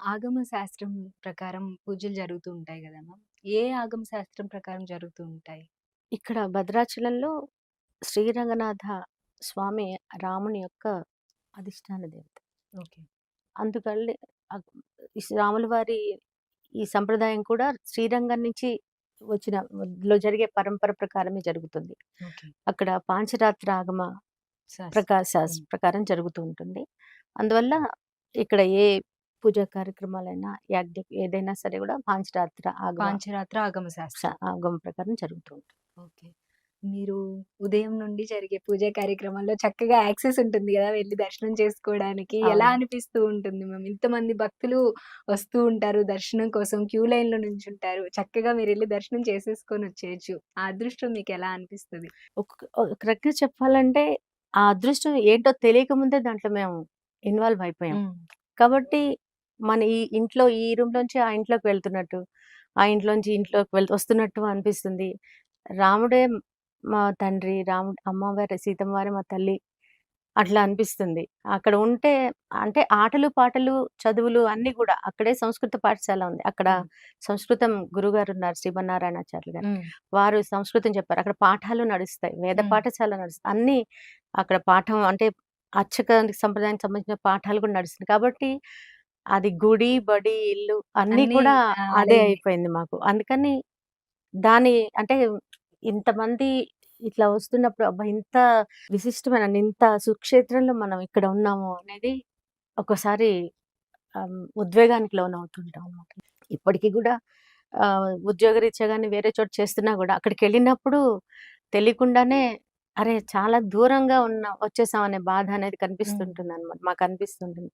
ఆగమ శాస్త్రం ప్రకారం పూజలు జరుగుతూ ఉంటాయి గదా మ్యామ్. ఏ ఆగమ శాస్త్రం ప్రకారం జరుగుతూ ఉంటాయి? ఇక్కడ భద్రాచలంలో శ్రీరంగనాథ స్వామి రాముని యొక్క అధిష్టాన దేవత. ఓకే. అందుకల్లి రాముల వారి ఈ సంప్రదాయం కూడా శ్రీరంగం నుంచి వచ్చిన లో జరిగే పరంపర ప్రకారమే జరుగుతుంది. అక్కడ పాంచరాత్ర ఆగమ శాస్త్రం. ప్రకా శాస్ హ్మ్. ప్రకారం జరుగుతూ ఉంటుంది. అందువల్ల ఇక్కడ ఏ పూజా కార్యక్రమాలైనా, యాజ్ఞ ఏదైనా సరే గూడా పాంచరాత్ర పాంచరాత్ర ఆగమ శాస్త్రం. ఆగమ ప్రకారం జరుగుతూ ఉంటుంది. ఓకే. మీరు ఉదయం నుండి జరిగే పూజా కార్యక్రమాల్లో చక్కగా యాక్సెస్ ఉంటుంది గదా! వెళ్ళి దర్శనం చేసుకోవడానికి. ఎలా. అనిపిస్తూ ఉంటుంది మ్యామ్? ఇంతమంది భక్తులు వస్తూ ఉంటారు దర్శనం కోసం క్యూ లైన్‌లో నించుంటారు. చక్కగా మీరెళ్ళి దర్శనం చేసేసుకొనొచ్చేయొచ్చు. ఆ అదృష్టం మీకెలా అనిపిస్తది? ఒక రకంగా చెప్పాలంటే ఆ అదృష్టం ఏంటో తెలియక ముందే దాంట్లో మేము ఇన్వాల్వ్ అయిపోయాం. కాబట్టి మన ఈ ఇంట్లో ఈ రూమ్‌లోంచి ఆ ఇంట్లోకి వెళ్తున్నట్టు, ఆ ఇంట్లోంచి ఇంట్లోకి వెళ్ వస్తున్నట్టు అనిపిస్తుంది. రాముడే మా తండ్రి, రాముడు అమ్మవారు సీతమ్మ వారే మా తల్లి అట్లా అనిపిస్తుంది. అక్కడ ఉంటే అంటే ఆటలు, పాటలు, చదువులు అన్నీ గూడా అక్కడే సంస్కృత పాఠశాల ఉంది. అక్కడ. సంస్కృతం గురుగారున్నారు శ్రీమన్నారాయణాచార్యులు గారు. వారు సంస్కృతం చెప్పారు. అక్కడ పాఠాలు నడుస్తాయి. వేద. పాఠశాల నడుస్తాయి. అన్నీ అక్కడ పాఠం అంటే అర్చకానికి సంప్రదాయానికి సంబంధించిన పాఠాలు కూడా నడుస్తున్నాయి. కాబట్టి అది గుడి, బడి, ఇల్లు అన్నీ అన్నీ కూడా ఆ! అదే. అయిపోయింది మాకు. అందుకని దాని అంటే ఇంతమంది ఇట్లా వస్తున్నప్పుడు అబ్బా! ఇంత విశిష్టమైన ఇంత సుక్షేత్రంలో మనం ఇక్కడ ఉన్నాము అనేది ఒక్కోసారి ఆహ్, ఉద్వేగానికి లోనవుతుంటాం అన్నమాట. ఇప్పటికి గూడా ఆహ్, ఉద్యోగరీత్యా గాని వేరే చోట చేస్తున్నా గూడా అక్కడికెళ్ళినప్పుడు తెలియకుండానే అరే! చాలా దూరంగా ఉన్న వచ్చేసాం అనే బాధ అనేది హ్మ్. కనిపిస్తుంటుందన్నమాట. మాకనిపిస్తుంటుంది.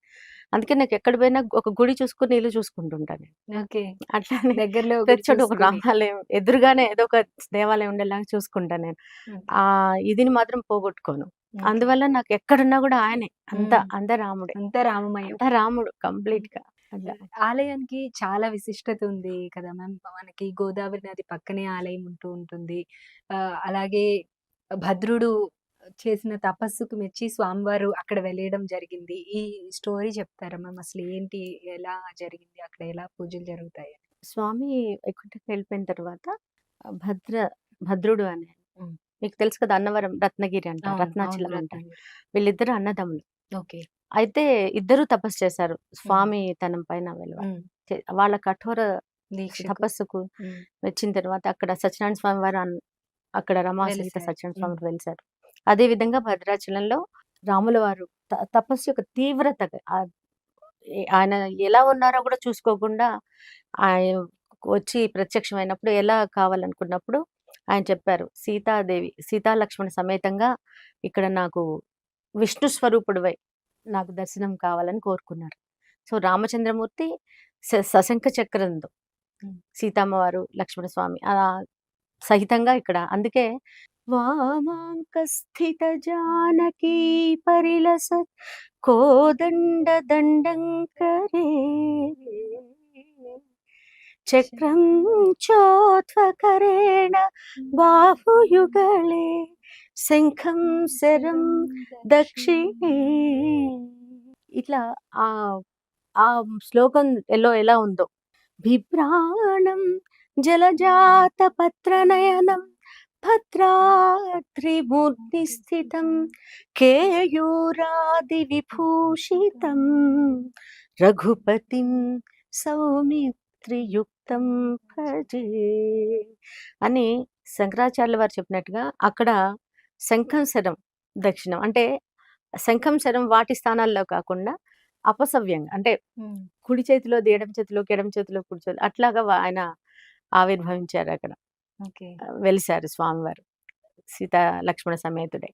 అందుకే నాకెక్కడ పోయినా ఒక గుడి చూసుకొని ఇల్లు చూసుకుంటుంటా నేను. ఓకే. అట్లానే దగ్గరలో చోట ఒక. రామాలయం ఎదురుగానే ఏదో ఒక దేవాలయం ఉండేలాగా చూసుకుంటా నేను. ఆ ఇదిని మాత్రం పోగొట్టుకోను. అందువల్ల నాకు ఎక్కడున్నా గూడా ఆయనే. అంతా. అంతా రాముడే. అంతా రామమయం. అంతా రాముడు హ్మ్. కంప్లీట్‌గా. అట్లా. ఆలయానికి చాలా విశిష్టత ఉంది కదా మ్యామ్. మనకి గోదావరి నది పక్కనే ఆలయం ఉంటూ ఉంటుంది. అలాగే భద్రుడు చేసిన తపస్సుకు మెచ్చి స్వామివారు అక్కడ వెలియడం జరిగింది. ఈ స్టోరీ చెప్తారా మ్యామ్? అసలు ఏంటి? ఎలా జరిగింది? అక్కడ ఎలా పూజలు జరుగుతాయి? స్వామి వైకుంఠంకి వెళ్ళిపోయిన తర్వాత భద్ర భద్రుడు అని. మీకు తెలుసు కదా! అన్నవరం, రత్నగిరి. అవును. రత్నాచలం. రత్నగిరి. వీళ్ళిద్దరు అన్నదమ్ములు. ఓకే. అయితే ఇద్దరూ తపస్సు చేశారు. స్వామి తనం పైన. చే వాళ్ళ కఠోర. తపస్సుకు హ్మ్. మెచ్చిన తర్వాత అక్కడ సత్యనారాయణ స్వామి వారు అక్కడ రమా వెలిసారు. సత్యనారాయణ. స్వామి వెలిసారు. అదే విధంగా భద్రాచలంలో రాముల వారు తపస్సు యొక్క తీవ్రత ఆయన ఎలా ఉన్నారో కూడా చూసుకోకుండా ఆయన వచ్చి ప్రత్యక్షమైనప్పుడు ఎలా కావాలనుకున్నప్పుడు ఆయన చెప్పారు. సీతాదేవి, సీతా లక్ష్మణ సమేతంగా ఇక్కడ నాకు విష్ణు స్వరూపుడివై నాకు దర్శనం కావాలని కోరుకున్నారు. సో, రామచంద్రమూర్తి సశంఖ చక్రంతో. సీతమ్మవారు, లక్ష్మణస్వామి అలా సహితంగా ఇక్కడ. అందుకే వామాంక స్థిత జానకీ పరిలసత్ కోదండ దండంకరే చక్రం చోత్వకరేణ బాహుయుగళే శంఖం శరం దక్షిణే. ఇట్లా ఆ ఆ శ్లోకం ఎలో ఎలా ఉందో. బిభ్రాణం జలజాత పత్రనయనం భద్రాద్రిమూర్తి స్థితం కేయూరాది విభూషితం రఘుపతిం సౌమిత్రియుక్తం భజే అని శంకరాచార్యుల వారు చెప్పినట్టుగా అక్కడ శంఖం శరం దక్షిణం అంటే శంఖం శరం వాటి స్థానాల్లో కాకుండా అపసవ్యంగా అంటే. కుడి చేతిలోది ఎడమ చేతిలోకి, ఎడమ చేతిలో కుడి చేతిలో అట్లాగా ఆయన ఆవిర్భవించారు అక్కడ. వెలిసారు స్వామివారు. సీతా లక్ష్మణ సమేతుడై.